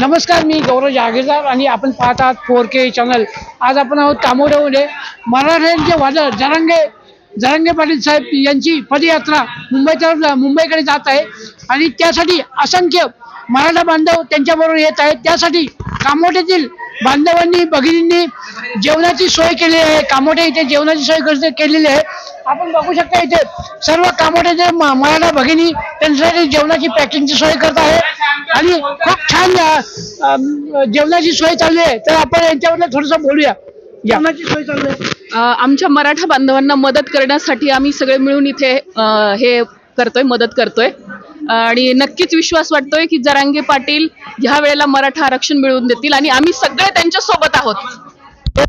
नमस्कार मी गौरव जागीरदार आणि आपण पाहत आहात फोर के चॅनल आज आपण आहोत तामोडमध्ये मराठ्यांचे वादळ जरंगे जरंगे पाटील साहेब यांची पदयात्रा मुंबईत मुंबईकडे जात आहे. आणि त्यासाठी असंख्य मराठा बांधव त्यांच्याबरोबर येत आहेत. त्यासाठी कामोठ्यातील बांधवांनी भगिनींनी जेवणाची सोय केलेली आहे. कामोठे इथे जेवणाची सोय केलेली आहे. आपण बघू शकता इथे सर्व कामोठ्याचे मराठा भगिनी त्यांच्यासाठी जेवणाची पॅकिंगची सोय करत आहे. आणि जेवणाची सोय चालली आहे. तर आपण यांच्याबद्दल थोडंसं बोलूया. जेवणाची सोय चालू आहे. अ, आमच्या मराठा बांधवांना मदत करण्यासाठी आम्ही सगळे मिळून इथे हे करतोय मदत करतोय. आणि नक्कीच विश्वास वाटतोय की जरांगे पाटील ह्या वेळेला मराठा आरक्षण मिळवून देतील आणि आम्ही सगळे त्यांच्यासोबत आहोत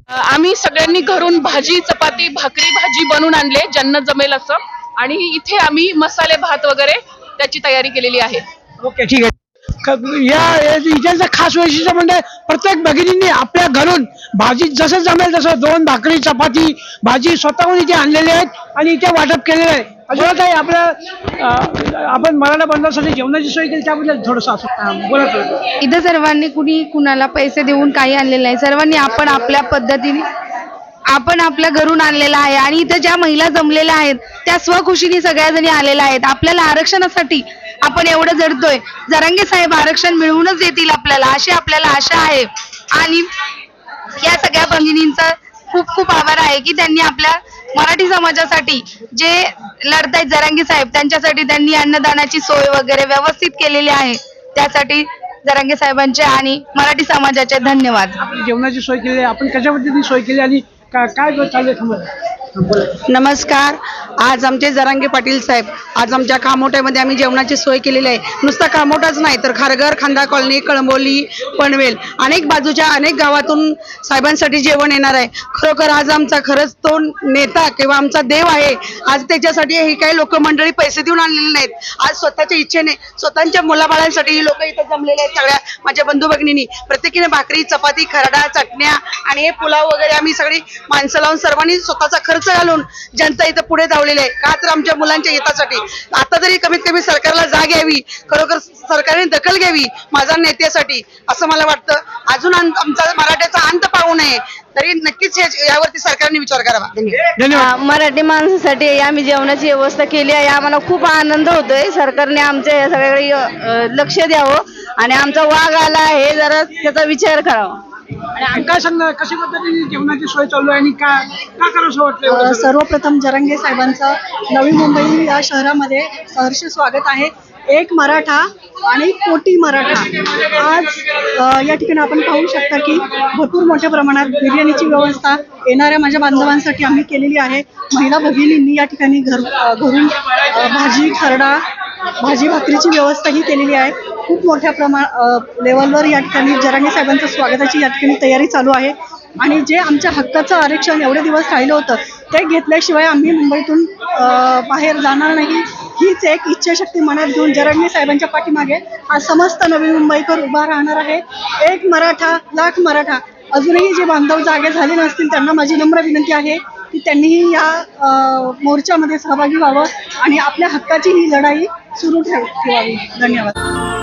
आम्ही सगळ्यांनी घरून भाजी चपाती भाकरी भाजी बनवून आणले ज्यांना जमेल असं. आणि इथे आम्ही मसाले भात वगैरे त्याची तयारी केलेली आहे. ओके ठीक आहे. या या- खास वैशिष्ट्य म्हणजे प्रत्येक भगिनींनी आपल्या घरून भाजी जसं जमेल तसं दोन भाकरी चपाती भाजी स्वतःहून इथे आणलेली आहेत आणि इथे वाटप केलेलं आहे. अजिबात आहे आपल्या आपण मराठा बंधासाठी जेवणाची सोय केली त्याबद्दल थोडंसं असं इथं सर्वांनी कुणी कुणाला पैसे देऊन काही आणलेलं नाही. सर्वांनी आपण आपल्या पद्धतीने आपण आपल्या घरून आणलेला आहे आणि इथं ज्या महिला जमलेल्या आहेत त्या स्वखुशीने सगळ्या जणी आलेल्या आहेत. आपल्याला आरक्षणासाठी आपण एवढं जडतोय. जरांगे साहेब आरक्षण मिळवूनच देतील आपल्याला अशी आपल्याला आशा आहे. आणि या सगळ्या भगिनींचा खूप खूप आभार आहे की त्यांनी आपल्या मराठी समाजासाठी जे लढतायत जरांगे साहेब त्यांच्यासाठी त्यांनी अन्नदानाची सोय वगैरे व्यवस्थित केलेली आहे. त्यासाठी जरांगे साहेबांचे आणि मराठी समाजाचे धन्यवाद. जेवणाची सोय केली आपण कशा पद्धतीने सोय केली आणि काय चालू आहे नमस्कार. आज आमचे जरांगे पाटील साहेब आज आमच्या खामोट्यामध्ये आम्ही जेवणाची सोय केलेली आहे. नुसता खामोटाच नाही तर खारघर खांदा कॉलनी कळंबोली पनवेल अनेक बाजूच्या अनेक गावातून साहेबांसाठी जेवण येणार आहे. खरोखर आज आमचा खरंच तो नेता किंवा आमचा देव आहे. आज त्याच्यासाठी ही काही लोक मंडळी पैसे देऊन आणलेले नाहीत. आज स्वतःच्या इच्छेने स्वतःच्या मुलाबाळांसाठी ही लोक इथं जमलेले आहेत सगळ्या माझ्या बंधू भगिनींनी. प्रत्येकीने भाकरी चपाती खरडा चटण्या आणि हे पुलाव वगैरे आम्ही सगळी माणसं लावून सर्वांनी स्वतःचा खर्च घालून जनता इथं पुढे धावलेली आहे. का तर आमच्या मुलांच्या हितासाठी? आता तरी कमीत कमी सरकारला जाग यावी खरोखर सरकारने दखल घ्यावी माझ्या नेत्यासाठी असं मला वाटतं. अजून आम- आमचा मराठ्याचा अंत पाहू नये. तरी नक्कीच यावरती सरकारने विचार करावा. मराठी माणसासाठी आम्ही जेवणाची व्यवस्था केली आहे. आम्हाला खूप आनंद होतोय. सरकारने आमच्या या सगळ्याकडे लक्ष द्यावं आणि आमचा वाघ आला आहे. जरा त्याचा विचार करावा. आणि काय सांगणार कशा पद्धतीने जेवणाची सोय चालू आहे आणि का का करावंसं वाटलं एवढं अ, सगळं? सर्वप्रथम जरंगे साहेबांचं नवी मुंबई या शहरामध्ये सहर्ष स्वागत आहे. एक मराठा आणि कोटी मराठा. आज अ, या ठिकाणी आपण पाहू शकता की भरपूर मोठ्या प्रमाणात बिर्याणीची व्यवस्था येणाऱ्या माझ्या बांधवांसाठी आम्ही केलेली आहे. महिला भगिनींनी या ठिकाणी घर अ, घरून अ, भाजी खरडा भाजी भाकरीची व्यवस्था ही केलेली आहे. खूप मोठ्या प्रमाण लेवलवर या ठिकाणी जरांगे साहेबांच्या स्वागताची या ठिकाणी तयारी चालू आहे. आणि जे आमच्या हक्काचं आरक्षण एवढे दिवस राहिलं होतं ते घेतल्याशिवाय आम्ही मुंबईतून बाहेर जाणार नाही. हीच एक इच्छाशक्ती मनात घेऊन जरांगे साहेबांच्या पाठीमागे हा समस्त नवी मुंबईकर उभा राहणार आहे. एक मराठा लाख मराठा अजूनही जे बांधव जागे झाले नसतील त्यांना माझी नम्र विनंती आहे की त्यांनीही या मोर्चामध्ये सहभागी व्हावं आणि आपल्या हक्काची ही लढाई सुरू ठेव ठेवावी. धन्यवाद.